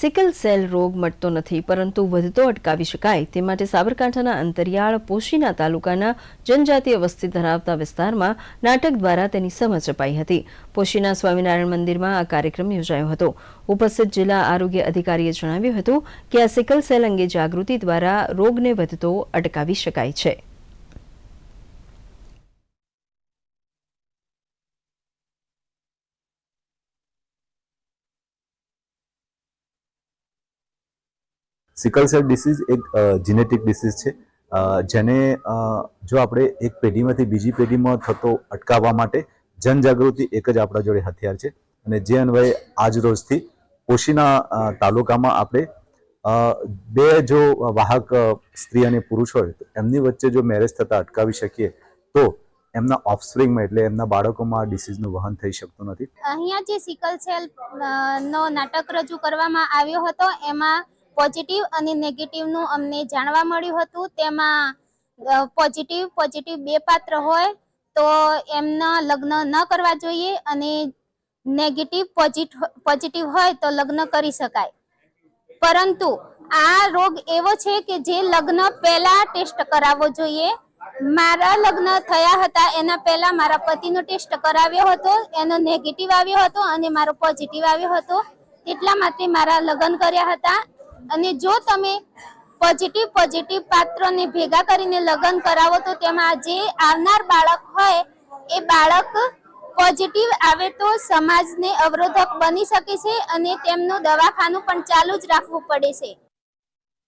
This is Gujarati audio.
સિકલ સેલ રોગ મટતો નથી, પરંતુ વધતો અટકાવી શકાય. તે માટે સાબરકાંઠાના અંતરિયાળ પોશીના તાલુકાના જનજાતીય વસ્તી ધરાવતા વિસ્તારમાં નાટક દ્વારા તેની સમજ અપાઈ હતી. પોશીના સ્વામિનારાયણ મંદિરમાં આ કાર્યક્રમ યોજાયો હતો. ઉપસ્થિત જિલ્લા આરોગ્ય અધિકારીએ જણાવ્યું હતું કે આ સિકલ સેલ અંગે જાગૃતિ દ્વારા રોગને વધતો અટકાવી શકાય છે. સિકલ સેલ ડિસીઝ એક જીનેટિક ડિસીઝ છે. જેને જો આપણે એક પેઢીમાંથી બીજી પેઢીમાં થતો અટકાવવા માટે જનજાગૃતિ એક જ આપણા જોડે હથિયાર છે. અને જે અન્વયે આજ રોજથી પોશીના તાલુકામાં આપણે બે જો વાહક સ્ત્રી અને પુરુષ હોય, તો એમની વચ્ચે જો મેરેજ થતા અટકાવી શકીએ, તો એમના ઓફસ્પ્રિંગમાં એટલે એમના બાળકોમાં આ ડિસીઝનું વહન થઈ શકતું નથી. અહીંયા જે સિકલ સેલ નો નાટક રજૂ કરવામાં આવ્યો હતો, એમાં પોઝિટિવ અને નેગેટિવનું અમને જાણવા મળ્યું હતું. તેમાં પોઝિટિવ પોઝિટિવ બે પાત્ર હોય તો એમના લગ્ન ન કરવા જોઈએ અને નેગેટિવ પોઝિટિવ હોય તો લગ્ન કરી શકાય. પરંતુ આ રોગ એવો છે કે જે લગ્ન પહેલા ટેસ્ટ કરાવવો જોઈએ. મારા લગ્ન થયા હતા, એના પહેલા મારા પતિનો ટેસ્ટ કરાવ્યો હતો, એનો નેગેટિવ આવ્યો હતો અને મારો પોઝિટિવ આવ્યો હતો. એટલા માટે મારા લગ્ન કર્યા હતા. અને જો તમે પોઝિટિવ પોઝિટિવ પાત્રોને ભેગા કરીને લગ્ન કરાવો, તો તેમાં જે આવનાર બાળક હોય, એ બાળક પોઝિટિવ આવે તો સમાજને અવરોધક બની શકે છે અને તેમનું દવાખાનું પણ ચાલુ જ રાખવું પડે છે.